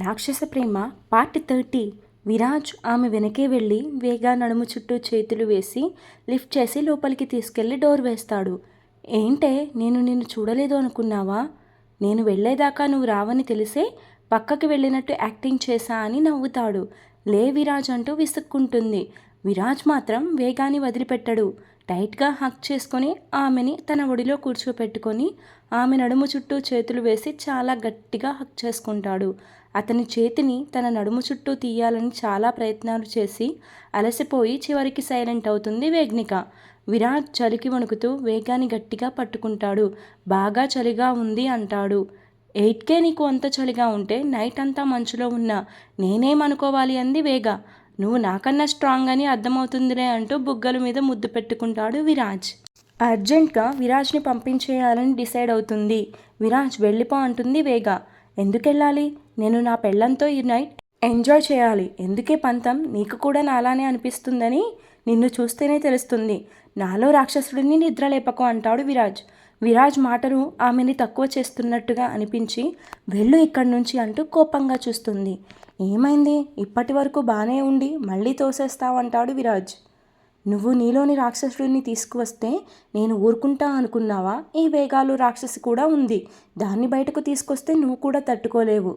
రాక్షస ప్రేమ part thirty Viraj ఆమె వెనకే వెళ్ళి వేగా నడుము చుట్టూ చేతులు వేసి లిఫ్ట్ చేసి లోపలికి తీసుకెళ్ళి డోర్ వేస్తాడు. ఏంటే నేను నిన్ను చూడలేదు అనుకున్నావా? నేను వెళ్ళేదాకా నువ్వు రావని తెలిసే పక్కకి వెళ్ళినట్టు యాక్టింగ్ చేశా అని నవ్వుతాడు. లే విరాజ్ అంటూ విసుక్కుంటుంది. విరాజ్ మాత్రం వేగాన్ని వదిలిపెట్టడు. టైట్గా హక్ చేసుకొని ఆమెని తన ఒడిలో కూర్చోపెట్టుకొని ఆమె నడుము చుట్టూ చేతులు వేసి చాలా గట్టిగా హక్ చేసుకుంటాడు. అతని చేతిని తన నడుము చుట్టూ తీయాలని చాలా ప్రయత్నాలు చేసి అలసిపోయి చివరికి సైలెంట్ అవుతుంది వేగ్నిక. విరాట్ చలికి వణుకుతూ వేగాన్ని గట్టిగా పట్టుకుంటాడు. బాగా చలిగా ఉంది అంటాడు. ఎయిట్కే నీకు అంత చలిగా ఉంటే నైట్ అంతా మంచులో ఉన్నా. నేనేమనుకోవాలి అంది వేగ. నువ్వు నాకన్నా స్ట్రాంగ్ అని అర్థమవుతుందిలే అంటూ బుగ్గల మీద ముద్దు పెట్టుకుంటాడు విరాజ్. అర్జెంట్గా విరాజ్ని పంపించేయాలని డిసైడ్ అవుతుంది. విరాజ్ వెళ్ళిపో అంటుంది వేగ. ఎందుకెళ్ళాలి? నేను నా పెళ్ళంతో ఈ నైట్ ఎంజాయ్ చేయాలి. ఎందుకే పంతం? నీకు కూడా నాలానే అనిపిస్తుందని నిన్ను చూస్తేనే తెలుస్తుంది. నాలో రాక్షసుడిని నిద్ర లేపకు అంటాడు విరాజ్. విరాజ్ మాటలు ఆమెని తక్కువ చేస్తున్నట్టుగా అనిపించి వెళ్ళు ఇక్కడి నుంచి అంటూ కోపంగా చూస్తుంది. ఏమైంది? ఇప్పటి వరకు బాగానే ఉండి మళ్ళీ తోసేస్తావంటాడు విరాజ్. నువ్వు నీలోని రాక్షసుడిని తీసుకువస్తే నేను ఊరుకుంటా అనుకున్నావా? ఈ వేగాలు రాక్షసి కూడా ఉంది. దాన్ని బయటకు తీసుకొస్తే నువ్వు కూడా తట్టుకోలేవు.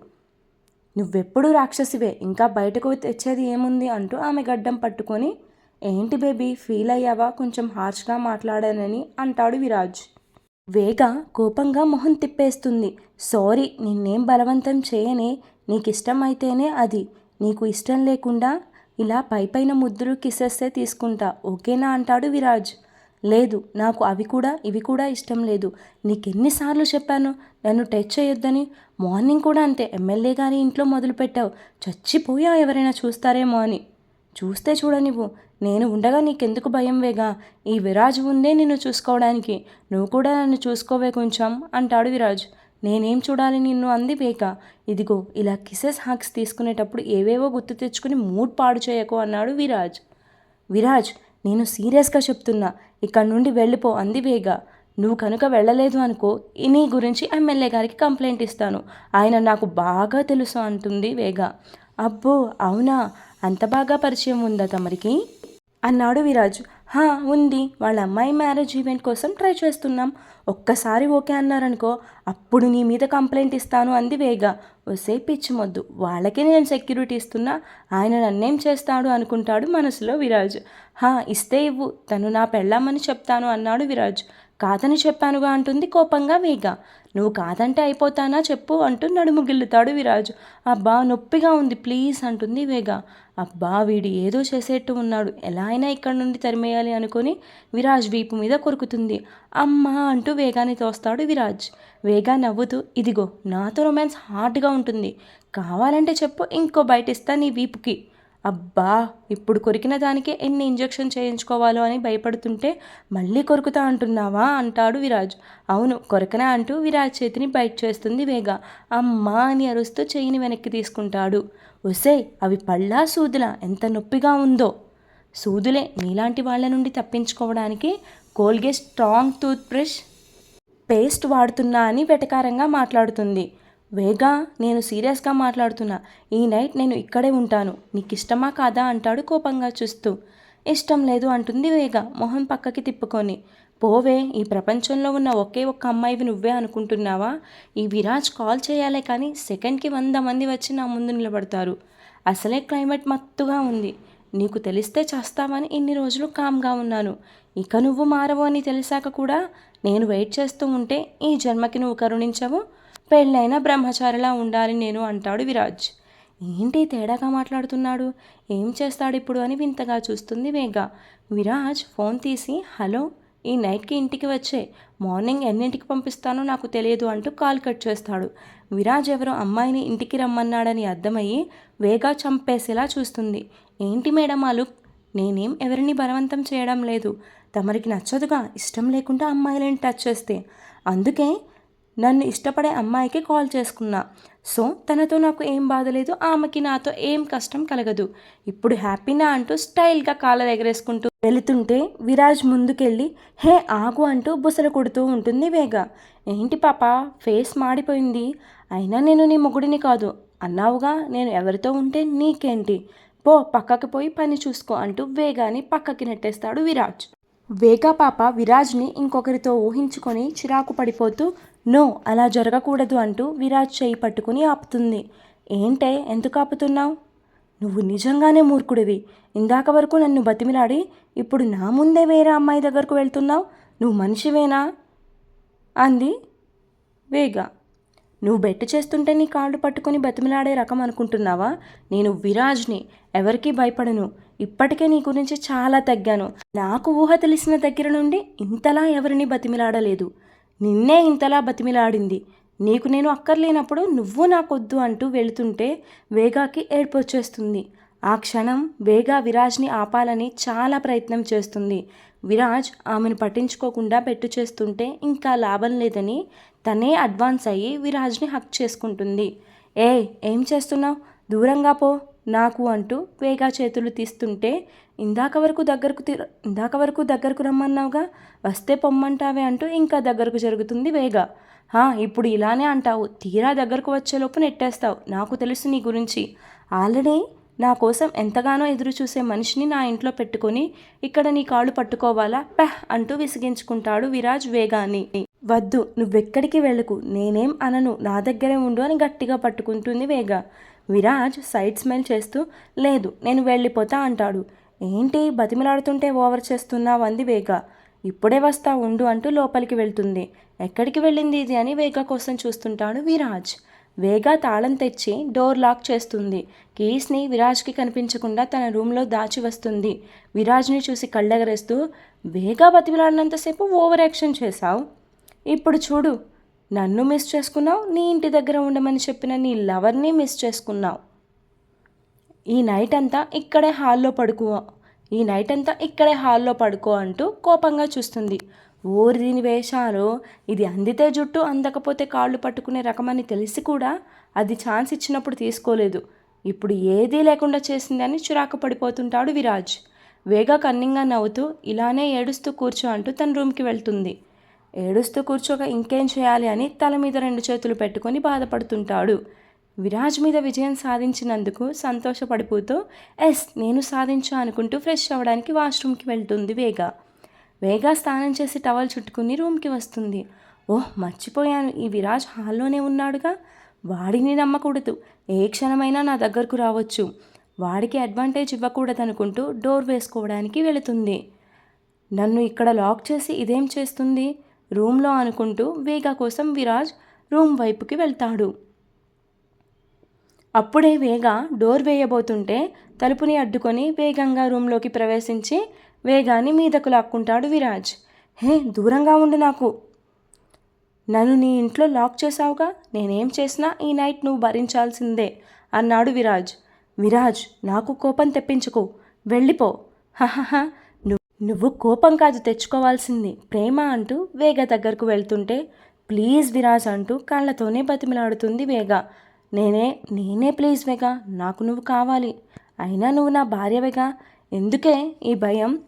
నువ్వెప్పుడు రాక్షసివే. ఇంకా బయటకు తెచ్చేది ఏముంది అంటూ ఆమె గడ్డం పట్టుకొని ఏంటి బేబీ ఫీల్ అయ్యావా? కొంచెం హార్ష్గా మాట్లాడానని అంటాడు విరాజ్. వేగ కోపంగా మొహం తిప్పేస్తుంది. సారీ నిన్నేం బలవంతం చేయనే నీకు ఇష్టం అయితేనే అది. నీకు ఇష్టం లేకుండా ఇలా పై పైన ముద్దులు కిసెస్తే తీసుకుంటా. ఓకేనా అంటాడు విరాజ్. లేదు నాకు అవి కూడా ఇవి కూడా ఇష్టం లేదు. నీకెన్నిసార్లు చెప్పాను నన్ను టచ్ చేయొద్దని. మార్నింగ్ కూడా అంతే. ఎమ్మెల్యే గారి ఇంట్లో మొదలుపెట్టావు చచ్చిపోయా ఎవరైనా చూస్తారేమో అని. చూస్తే చూడనివ్వు. నేను ఉండగా నీకెందుకు భయం వేగా? ఈ విరాజ్ ఉందే నిన్ను చూసుకోవడానికి. నువ్వు కూడా నన్ను చూసుకోవే కొంచెం అంటాడు విరాజ్. నేనేం చూడాలి నిన్ను అంది వేగ ఇదిగో ఇలా కిసెస్ హక్స్ తీసుకునేటప్పుడు ఏవేవో గుర్తు తెచ్చుకుని మూడ్ పాడు చేయకు అన్నాడు విరాజ్. విరాజ్ నేను సీరియస్గా చెప్తున్నా ఇక్కడ నుండి వెళ్ళిపో అంది వేగ నువ్వు కనుక వెళ్ళలేదు అనుకో నీ గురించి ఎమ్మెల్యే గారికి కంప్లైంట్ ఇస్తాను. ఆయన నాకు బాగా తెలుసు అంటుంది వేగ అబ్బో అవునా? అంత బాగా పరిచయం ఉందా తమరికి? అన్నాడు విరాజ్. హా ఉంది. వాళ్ళ అమ్మాయి మ్యారేజ్ ఈవెంట్ కోసం ట్రై చేస్తున్నాం. ఒక్కసారి ఓకే అన్నారనుకో అప్పుడు నీ మీద కంప్లైంట్ ఇస్తాను అంది వేగ. వసే పిచ్చి వాళ్ళకే నేను సెక్యూరిటీ ఇస్తున్నా. ఆయన నన్నేం చేస్తాడు? అనుకుంటాడు మనసులో విరాజ్. హా ఇస్తే ఇవ్వు. తను నా పెళ్ళామని చెప్తాను అన్నాడు విరాజ్. కాదని చెప్పానుగా అంటుంది కోపంగా వేగ. నువ్వు కాదంటే అయిపోతానా చెప్పు అంటూ నడుము గిల్లుతాడు విరాజు. అబ్బా నొప్పిగా ఉంది ప్లీజ్ అంటుంది వేగ. అబ్బా వీడు ఏదో చేసేట్టు ఉన్నాడు. ఎలా అయినా ఇక్కడ నుండి తరిమేయాలి అనుకొని విరాజ్ వీపు మీద కొరుకుతుంది. అమ్మా అంటూ వేగాన్ని తోస్తాడు విరాజ్. వేగా నవ్వుతూ ఇదిగో నాతో రొమాన్స్ హార్డ్గా ఉంటుంది. కావాలంటే చెప్పు ఇంకో బయట ఇస్తా నీ వీపుకి అబ్బా ఇప్పుడు కొరికిన దానికే ఎన్ని ఇంజెక్షన్ చేయించుకోవాలో అని భయపడుతుంటే మళ్ళీ కొరుకుతా అంటున్నావా అంటాడు విరాజ్. అవును కొరకనా అంటూ విరాజ్ చేతిని బయట చేస్తుంది వేగ. అమ్మా అని అరుస్తూ చెయ్యిని వెనక్కి తీసుకుంటాడు. ఒసే అవి పళ్ళా సూదులా? ఎంత నొప్పిగా ఉందో. సూదులే నీలాంటి వాళ్ళ నుండి తప్పించుకోవడానికి Colgate strong tooth brush paste వాడుతున్నా అని వెటకారంగా మాట్లాడుతుంది. వేగా నేను సీరియస్గా మాట్లాడుతున్నా. ఈ నైట్ నేను ఇక్కడే ఉంటాను. నీకు ఇష్టమా కాదా అంటాడు కోపంగా చూస్తూ. ఇష్టం లేదు అంటుంది వేగా మొహం పక్కకి తిప్పుకొని. పోవే ఈ ప్రపంచంలో ఉన్న ఒకే ఒక్క అమ్మాయివి నువ్వే అనుకుంటున్నావా? ఈ విరాజ్ కాల్ చేయాలే కానీ సెకండ్కి వంద మంది వచ్చి నా ముందు నిలబడతారు. అసలే క్లైమేట్ మత్తుగా ఉంది. నీకు తెలిస్తే చేస్తావని ఇన్ని రోజులు కామ్గా ఉన్నాను. ఇక నువ్వు మారవు అని తెలిసాక కూడా నేను వెయిట్ చేస్తూ ఉంటే ఈ జన్మకి నువ్వు కరుణించవు. పెళ్ళైన బ్రహ్మచారిలా ఉండాలి నేను అంటాడు విరాజ్. ఏంటి తేడాగా మాట్లాడుతున్నాడు? ఏం చేస్తాడు ఇప్పుడు అని వింతగా చూస్తుంది వేగ విరాజ్ ఫోన్ తీసి హలో ఈ నైట్కి ఇంటికి వచ్చే. మార్నింగ్ ఎన్నింటికి పంపిస్తానో నాకు తెలియదు అంటూ కాల్ కట్ చేస్తాడు. విరాజ్ ఎవరో అమ్మాయిని ఇంటికి రమ్మన్నాడని అర్థమయ్యి వేగా చంపేసేలా చూస్తుంది. ఏంటి మేడం ఆ లుక్? నేనేం ఎవరిని బలవంతం చేయడం లేదు. తమరికి నచ్చదుగా. ఇష్టం లేకుండా అమ్మాయిలను టచ్ చేస్తే. అందుకే నన్ను ఇష్టపడే అమ్మాయికి కాల్ చేసుకున్నా. సో తనతో నాకు ఏం బాధ లేదు ఆమెకి నాతో ఏం కష్టం కలగదు. ఇప్పుడు హ్యాపీనా అంటూ స్టైల్గా కాలర్ ఎగరేసుకుంటూ వెళుతుంటే విరాజ్ ముందుకెళ్ళి హే ఆగు అంటూ బుసలు కొడుతూ ఉంటుంది వేగ. ఏంటి పాప ఫేస్ మాడిపోయింది. అయినా నేను నీ మొగుడిని కాదు. అన్నావుగా నేను ఎవరితో ఉంటే నీకేంటి? పో పక్కకి పోయి పని చూసుకో అంటూ వేగాని పక్కకి నెట్టేస్తాడు విరాజ్. వేగా పాప విరాజ్ని ఇంకొకరితో ఊహించుకొని చిరాకు పడిపోతూ నో అలా జరగకూడదు అంటూ విరాజ్ చేయి పట్టుకుని ఆపుతుంది. ఏంటే ఎందుకు ఆపుతున్నావు? నువ్వు నిజంగానే మూర్ఖుడివి. ఇందాక వరకు నన్ను బతిమిలాడి ఇప్పుడు నా ముందే వేరే అమ్మాయి దగ్గరకు వెళ్తున్నావు? నువ్వు మనిషివేనా? అంది వేగా. నువ్వు బెట్టు చేస్తుంటే నీ కాళ్ళు పట్టుకొని బతిమిలాడే రకం అనుకుంటున్నావా? నేను విరాజ్ని ఎవరికీ భయపడను. ఇప్పటికే నీ గురించి చాలా తగ్గాను. నాకు ఊహ తెలిసిన దగ్గర నుండి ఇంతలా ఎవరిని బతిమిలాడలేదు. నిన్నే ఇంతలా బతిమిలాడింది. నీకు నేను అక్కర్లేనప్పుడు నువ్వు నాకొద్దు అంటూ వెళుతుంటే వేగాకి ఏడ్పొచ్చేస్తుంది. ఆ క్షణం వేగా విరాజ్ని ఆపాలని చాలా ప్రయత్నం చేస్తుంది. విరాజ్ ఆమెను పట్టించుకోకుండా పెట్టు చేస్తుంటే ఇంకా లాభం లేదని తనే అడ్వాన్స్ అయ్యి విరాజ్ని హక్ చేసుకుంటుంది. ఏ ఏం చేస్తున్నావు? దూరంగా పో. నాకు అంటూ వేగా చేతులు తీస్తుంటే ఇందాక వరకు దగ్గరకు తి ఇందాక వరకు దగ్గరకు రమ్మన్నావుగా? వస్తే పొమ్మంటావే అంటూ ఇంకా దగ్గరకు జరుగుతుంది వేగా. హా ఇప్పుడు ఇలానే అంటావు. తీరా దగ్గరకు వచ్చేలోపు నెట్టేస్తావు. నాకు తెలుసు నీ గురించి. ఆల్రెడీ నా కోసం ఎంతగానో ఎదురు చూసే మనిషిని నా ఇంట్లో పెట్టుకొని ఇక్కడ నీ కాళ్ళు పట్టుకోవాలా? పెహ్ అంటూ విసిగించుకుంటాడు విరాజ్ వేగాని వద్దు నువ్వెక్కడికి వెళ్ళకు. నేనేం అనను. నా దగ్గరే ఉండు అని గట్టిగా పట్టుకుంటుంది వేగా. విరాజ్ సైడ్ స్మైల్ చేస్తూ లేదు నేను వెళ్ళిపోతా అంటాడు. ఏంటి బతిమిలాడుతుంటే ఓవర్ చేస్తున్నావు అంది వేగ. ఇప్పుడే వస్తా ఉండు అంటూ లోపలికి వెళ్తుంది. ఎక్కడికి వెళ్ళింది ఇది? అని వేగ కోసం చూస్తుంటాడు విరాజ్. వేగా తాళం తెచ్చి డోర్ లాక్ చేస్తుంది. కీస్ని విరాజ్కి కనిపించకుండా తన రూమ్లో దాచి వస్తుంది. విరాజ్ని చూసి కళ్ళెగరేస్తూ వేగా బతిమిలాడినంతసేపు ఓవర్ యాక్షన్ చేశావు? ఇప్పుడు చూడు నన్ను మిస్ చేసుకున్నావు నీ ఇంటి దగ్గర ఉండమని చెప్పిన నీ లవర్ని మిస్ చేసుకున్నావు. ఈ నైట్ అంతా ఇక్కడే హాల్లో పడుకో ఈ నైట్ అంతా ఇక్కడే హాల్లో పడుకో అంటూ కోపంగా చూస్తుంది. ఊరి దీని వేషాలు ఇది అందితే జుట్టు అందకపోతే కాళ్ళు పట్టుకునే రకమని తెలిసి కూడా అది ఛాన్స్ ఇచ్చినప్పుడు తీసుకోలేదు. ఇప్పుడు ఏదీ లేకుండా చేసిందని చిరాకు పడిపోతుంటాడు విరాజ్. వేగా కన్నింగా నవ్వుతూ ఇలానే ఏడుస్తూ కూర్చో అంటూ తన రూమ్కి వెళ్తుంది. ఏడుస్తూ కూర్చోక ఇంకేం చేయాలి అని తల మీద రెండు చేతులు పెట్టుకొని బాధపడుతుంటాడు. విరాజ్ మీద విజయం సాధించినందుకు సంతోషపడిపోతూ ఎస్ నేను సాధించా అనుకుంటూ ఫ్రెష్ అవ్వడానికి వాష్రూమ్కి వెళ్తుంది వేగా. వేగా స్నానం చేసి టవల్ చుట్టుకుని రూమ్కి వస్తుంది. ఓహ్ మర్చిపోయాను. ఈ విరాజ్ హాల్లోనే ఉన్నాడుగా? వాడిని నమ్మకూడదు. ఏ క్షణమైనా నా దగ్గరకు రావచ్చు. వాడికి అడ్వాంటేజ్ ఇవ్వకూడదనుకుంటూ డోర్ వేసుకోవడానికి వెళుతుంది. నన్ను ఇక్కడ లాక్ చేసి ఇదేం చేస్తుంది? రూమ్లో అనుకుంటూ వేగా కోసం విరాజ్ రూమ్ వైపుకి వెళ్తాడు. అప్పుడే వేగ డోర్ వేయబోతుంటే తలుపుని అడ్డుకొని వేగంగా రూమ్లోకి ప్రవేశించి వేగాన్ని మీదకు లాక్కుంటాడు విరాజ్. హే దూరంగా ఉండు నాకు. నన్ను నీ ఇంట్లో లాక్ చేశావుగా? నేనేం చేసినా ఈ నైట్ నువ్వు భరించాల్సిందే అన్నాడు విరాజ్. విరాజ్ నాకు కోపం తెప్పించుకో. వెళ్ళిపో. హహహ నువ్వు కోపం కాదు తెచ్చుకోవాల్సింది. ప్రేమ అంటూ వేగ దగ్గరకు వెళ్తుంటే ప్లీజ్ విరాజ్ అంటూ కళ్ళతోనే బతిమలాడుతుంది వేగ. నేనే నేనే ప్లీజ్ వేగ నాకు నువ్వు కావాలి. అయినా నువ్వు నా భార్యవేగా ఎందుకే ఈ భయం?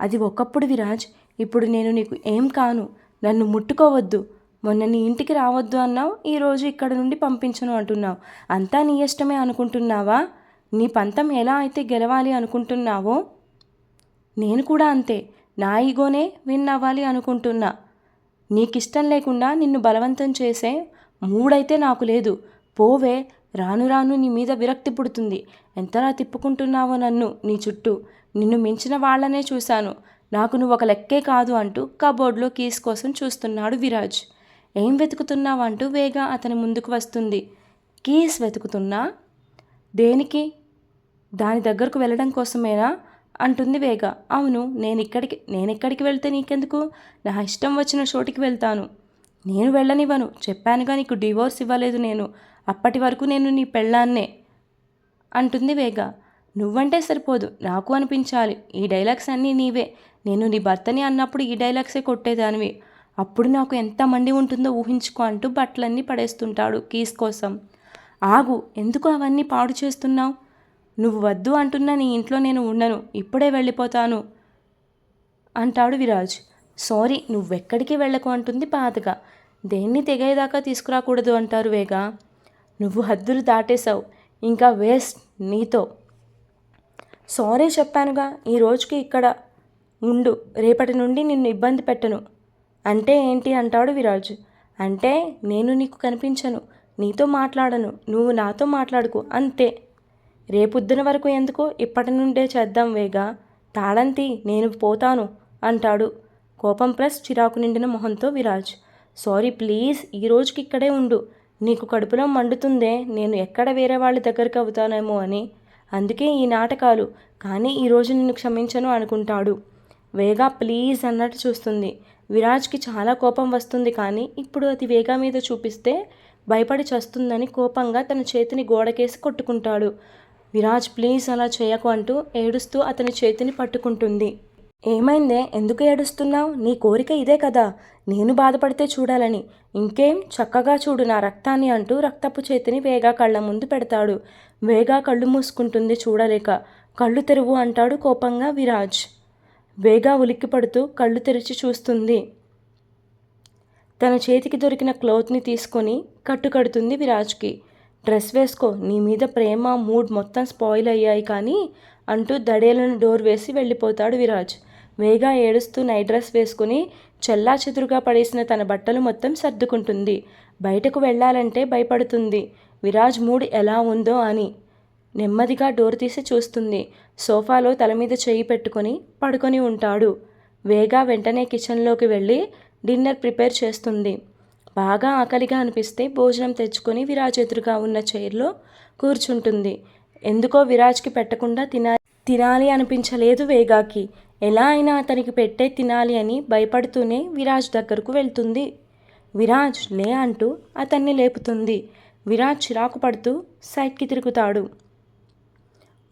అది ఒకప్పుడు విరాజ్ ఇప్పుడు నేను నీకు ఏం కాను? నన్ను ముట్టుకోవద్దు. మొన్న నీ ఇంటికి రావద్దు అన్నావు ఈరోజు ఇక్కడ నుండి పంపించను అంటున్నావు. అంతా నీ ఇష్టమే అనుకుంటున్నావా? నీ పంతం ఎలా అయితే గెలవాలి అనుకుంటున్నావో నేను కూడా అంతే. నా ఈగోనే విన్ అవ్వాలి అనుకుంటున్నా. నీకిష్టం లేకుండా నిన్ను బలవంతం చేసే మూడైతే నాకు లేదు. పోవే రాను రాను నీ మీద విరక్తి పుడుతుంది. ఎంతలా తిప్పుకుంటున్నావో నన్ను నీ చుట్టూ. నిన్ను మించిన వాళ్ళనే చూశాను. నాకు నువ్వు ఒక లెక్కే కాదు అంటూ కబోర్డ్లో కీస్ కోసం చూస్తున్నాడు విరాజ్. ఏం వెతుకుతున్నావు అంటూ వేగా అతని ముందుకు వస్తుంది. కీస్ వెతుకుతున్నా? దేనికి? దాని దగ్గరకు వెళ్ళడం కోసమేనా? అంటుంది వేగ. అవును నేను ఇక్కడికి నేను ఎక్కడికి వెళ్తే నీకెందుకు? నా ఇష్టం వచ్చిన చోటికి వెళ్తాను. నేను వెళ్ళనివ్వను. చెప్పానుగా నీకు డివోర్స్ ఇవ్వలేదు నేను. అప్పటి వరకు నేను నీ పెళ్ళాన్నే. అంటుంది వేగ. నువ్వంటే సరిపోదు. నాకు అనిపించాలి. ఈ డైలాగ్స్ అన్నీ నీవే. నేను నీ భర్తని అన్నప్పుడు ఈ డైలాగ్సే కొట్టేదానివి. అప్పుడు నాకు ఎంత మండి ఉంటుందో ఊహించుకో అంటూ బట్టలన్నీ పడేస్తుంటాడు కీస్ కోసం. ఆగు ఎందుకు అవన్నీ పాడు చేస్తున్నావు? నువ్వు వద్దు అంటున్నా నీ ఇంట్లో నేను ఉండను ఇప్పుడే వెళ్ళిపోతాను అంటాడు విరాజ్. సారీ నువ్వెక్కడికి వెళ్ళకు అంటుంది బాధగా దేన్ని తెగేదాకా తీసుకురాకూడదు అంటారు వేగా. నువ్వు హద్దులు దాటేశావు ఇంకా వేస్ట్ నీతో. సారీ చెప్పానుగా ఈ రోజుకి ఇక్కడ ఉండు రేపటి నుండి నిన్ను ఇబ్బంది పెట్టను. అంటే ఏంటి అంటాడు విరాజ్. అంటే నేను నీకు కనిపించను నీతో మాట్లాడను నువ్వు నాతో మాట్లాడుకు అంతే. రేపొద్దున వరకు ఎందుకు ఇప్పటి నుండే చేద్దాం వేగా. తాళంతి నేను పోతాను అంటాడు. కోపం ప్లస్ చిరాకు నిండిన మొహంతో విరాజ్. సారీ ప్లీజ్ ఈ రోజుకి ఇక్కడే ఉండు. నీకు కడుపులో మండుతుందే నేను ఎక్కడ వేరే వాళ్ళ దగ్గరికి అవుతానేమో అని. అందుకే ఈ నాటకాలు కానీ ఈరోజు నిన్ను క్షమించను అనుకుంటాడు. వేగా ప్లీజ్ అన్నట్టు చూస్తుంది. విరాజ్కి చాలా కోపం వస్తుంది కానీ ఇప్పుడు అది వేగా మీద చూపిస్తే భయపడి చస్తుందని కోపంగా తన చేతిని గోడకేసి కొట్టుకుంటాడు. విరాజ్ ప్లీజ్ అలా చేయకు అంటూ ఏడుస్తూ అతని చేతిని పట్టుకుంటుంది. ఏమైందే? ఎందుకు ఏడుస్తున్నావు? నీ కోరిక ఇదే కదా. నేను బాధపడితే చూడాలని. ఇంకేం? చక్కగా చూడు నా రక్తాన్ని అంటూ రక్తపు చేతిని వేగా కళ్ళ ముందు పెడతాడు. వేగా కళ్ళు మూసుకుంటుంది చూడలేక. కళ్ళు తెరువు అంటాడు కోపంగా విరాజ్. వేగా ఉలిక్కిపడుతూ కళ్ళు తెరిచి చూస్తుంది. తన చేతికి దొరికిన క్లోత్ని తీసుకొని కట్టుకడుతుంది విరాజ్కి. డ్రెస్ వేసుకో నీ మీద ప్రేమ మూడ్ మొత్తం స్పాయిల్ అయ్యాయి కానీ అంటూ దడేలను డోర్ వేసి వెళ్ళిపోతాడు విరాజ్. వేగా ఏడుస్తూ నైట్ డ్రెస్ వేసుకుని చెల్లా చెదురుగా పడేసిన తన బట్టలు మొత్తం సర్దుకుంటుంది. బయటకు వెళ్ళాలంటే భయపడుతుంది. విరాజ్ మూడ్ ఎలా ఉందో అని నెమ్మదిగా డోర్ తీసి చూస్తుంది. సోఫాలో తల మీద చేయి పెట్టుకొని పడుకొని ఉంటాడు. వేగా వెంటనే కిచెన్లోకి వెళ్ళి డిన్నర్ ప్రిపేర్ చేస్తుంది. బాగా ఆకలిగా అనిపిస్తే భోజనం తెచ్చుకొని విరాజ్ ఎదురుగా ఉన్న చైర్లో కూర్చుంటుంది. ఎందుకో విరాజ్కి పెట్టకుండా తినా తినాలి అనిపించలేదు వేగాకి. ఎలా అయినా అతనికి పెట్టే తినాలి అని భయపడుతూనే విరాజ్ దగ్గరకు వెళ్తుంది. విరాజ్ లే అంటూ అతన్ని లేపుతుంది. విరాజ్ చిరాకు పడుతూ సైడ్కి తిరుగుతాడు.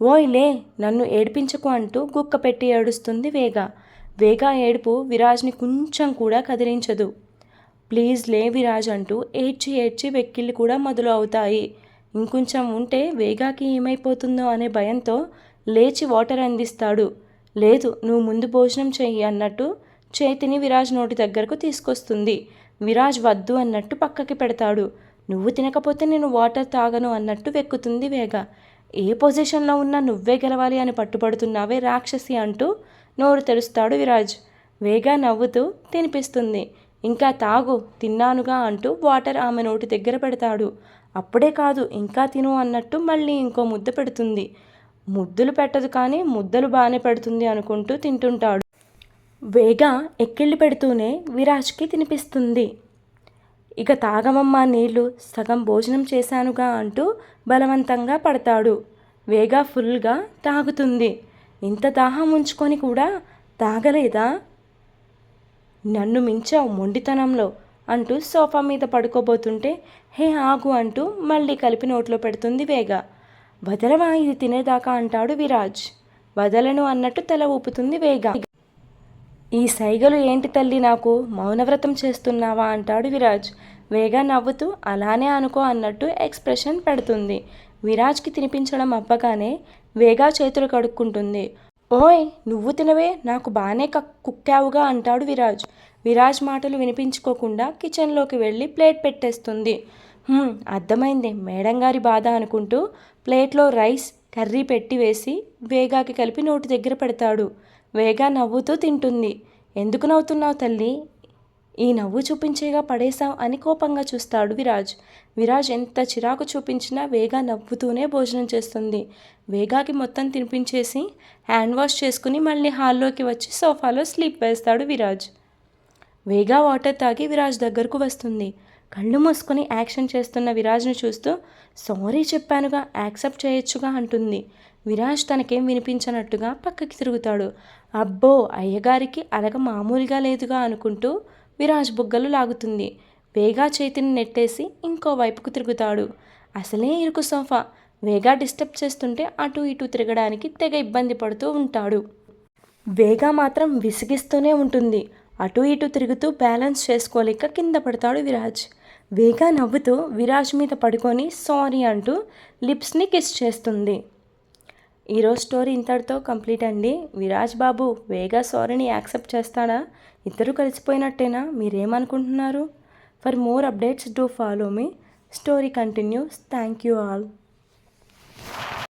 ఓయ్ లే నన్ను ఏడిపించకు అంటూ గుక్క పెట్టి ఏడుస్తుంది వేగ. వేగ ఏడుపు విరాజ్ని కొంచెం కూడా కదిలించదు. ప్లీజ్ లే విరాజ్ అంటూ ఏడ్చి ఏడ్చి వెక్కిళ్ళు కూడా మొదలు అవుతాయి. ఇంకొంచెం ఉంటే వేగాకి ఏమైపోతుందో అనే భయంతో లేచి వాటర్ అందిస్తాడు. లేదు నువ్వు ముందు భోజనం చెయ్యి అన్నట్టు చేతిని విరాజ్ నోటి దగ్గరకు తీసుకొస్తుంది. విరాజ్ వద్దు అన్నట్టు పక్కకి పెడతాడు. నువ్వు తినకపోతే నేను వాటర్ తాగను అన్నట్టు వెక్కుతుంది వేగ. ఏ పొజిషన్లో ఉన్నా నువ్వే గెలవాలి అని పట్టుబడుతున్నావే రాక్షసి అంటూ నోరు తెరుస్తాడు విరాజ్. వేగా నవ్వుతూ తినిపిస్తుంది. ఇంకా తాగు తిన్నానుగా అంటూ వాటర్ ఆమె నోటి దగ్గర పెడతాడు. అప్పుడే కాదు ఇంకా తిను అన్నట్టు మళ్ళీ ఇంకో ముద్ద పెడుతుంది. ముద్దులు పెట్టదు కానీ ముద్దలు బాగానే పెడుతుంది అనుకుంటూ తింటుంటాడు. వేగా ఎక్కిళ్ళు పెడుతూనే విరాజ్కి తినిపిస్తుంది. ఇక తాగమమ్మా నీళ్ళు సగం భోజనం చేశానుగా అంటూ బలవంతంగా పడతాడు. వేగా ఫుల్గా తాగుతుంది. ఇంత దాహం ఉంచుకొని కూడా తాగలేదా? నన్ను మించావు మొండితనంలో అంటూ సోఫా మీద పడుకోబోతుంటే హే ఆగు అంటూ మళ్ళీ కలిపి నోట్లో పెడుతుంది వేగ. వదలవా ఇది తినేదాకా అంటాడు విరాజ్. వదలను అన్నట్టు తల ఊపుతుంది వేగ. ఈ సైగలు ఏంటి తల్లి నాకు? మౌనవ్రతం చేస్తున్నావా? అంటాడు విరాజ్. వేగ నవ్వుతూ అలానే అనుకో అన్నట్టు ఎక్స్ప్రెషన్ పెడుతుంది. విరాజ్కి తినిపించడం అవ్వగానే వేగా చేతులు కడుక్కుంటుంది. ఓయ్ నువ్వు తినవే? నాకు బాగానే కుక్కావుగా అంటాడు విరాజ్. విరాజ్ మాటలు వినిపించుకోకుండా కిచెన్లోకి వెళ్ళి ప్లేట్ పెట్టేస్తుంది. అర్థమైంది. మేడం గారి బాధ అనుకుంటూ ప్లేట్లో రైస్ కర్రీ పెట్టి వేసి వేగాకి కలిపి నోటి దగ్గర పెడతాడు. వేగా నవ్వుతూ తింటుంది. ఎందుకు నవ్వుతున్నావు తల్లి? ఈ నవ్వు చూపించేగా పడేశాం అని కోపంగా చూస్తాడు విరాజ్. విరాజ్ ఎంత చిరాకు చూపించినా వేగా నవ్వుతూనే భోజనం చేస్తుంది. వేగాకి మొత్తం తినిపించేసి హ్యాండ్ వాష్ చేసుకుని మళ్ళీ హాల్లోకి వచ్చి సోఫాలో స్లీప్ వేస్తాడు విరాజ్. వేగా వాటర్ తాగి విరాజ్ దగ్గరకు వస్తుంది. కళ్ళు మూసుకొని యాక్షన్ చేస్తున్న విరాజ్ను చూస్తూ సారీ చెప్పానుగా యాక్సెప్ట్ చేయొచ్చుగా అంటుంది. విరాజ్ తనకేం వినిపించనట్టుగా పక్కకి తిరుగుతాడు. అబ్బో అయ్యగారికి అలగ మామూలుగా లేదుగా అనుకుంటూ విరాజ్ బుగ్గలు లాగుతుంది. వేగా చేతిని నెట్టేసి ఇంకో వైపుకు తిరుగుతాడు. అసలే ఇరుకు సోఫా. వేగా డిస్టర్బ్ చేస్తుంటే అటు ఇటు తిరగడానికి తెగ ఇబ్బంది పడుతూ ఉంటాడు. వేగా మాత్రం విసిగిస్తూనే ఉంటుంది. అటు ఇటు తిరుగుతూ బ్యాలెన్స్ చేసుకోలేక కింద పడతాడు విరాజ్. వేగా నవ్వుతూ విరాజ్ మీద పడుకొని సారీ అంటూ లిప్స్ని కిస్ చేస్తుంది. ఈరోజు స్టోరీ ఇంతటితో కంప్లీట్ అండి. విరాజ్ బాబు వేగా సారీని యాక్సెప్ట్ చేస్తాడా? ఇద్దరు కలిసిపోయినట్టేనా? మీరేమనుకుంటున్నారు? For more updates do follow me story continues thank you all